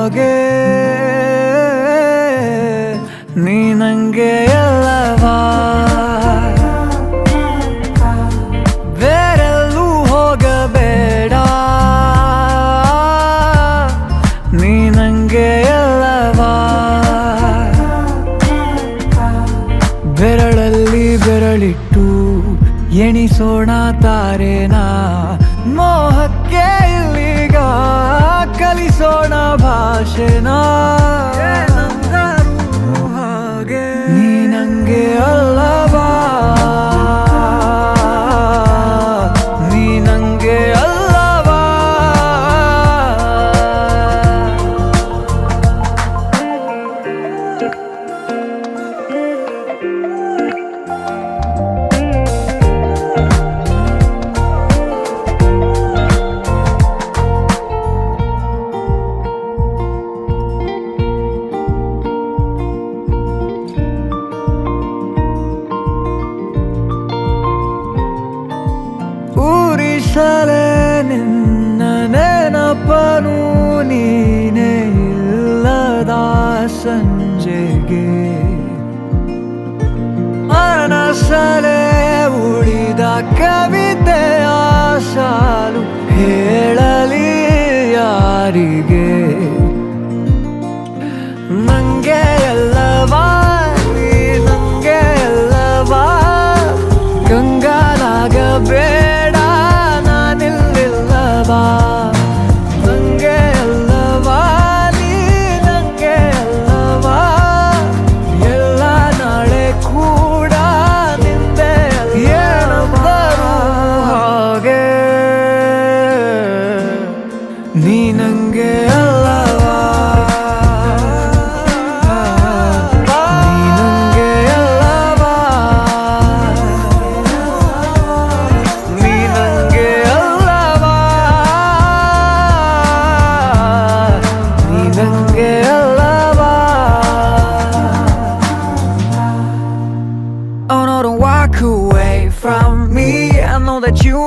ಹಾಗೆ ನೀ ನಂಗೆ ಎಲ್ಲವಾ? ಬೇರೆಲ್ಲೂ ಹೋಗಬೇಡ. ನೀ ನಂಗೆ ಎಲ್ಲವಾ? ಬೆರಳಲ್ಲಿ ಬೆರಳಿಟ್ಟು ಎಣಿಸೋಣ ತಾರೇನಾ? ಮೋಹಕ್ಕೆ বাজে না ಸಂಜೆಗೆ. ಮನಸಲೇ ನೀ ನಂಗೆ ಅಲ್ಲವಾ ನೀ ನಂಗೆ ಅಲ್ಲವಾ ನೀ ನಂಗೆ ಅಲ್ಲವಾ ನೀ ನಂಗೆ ಅಲ್ಲವಾ Oh no, don't walk away from me. I know that you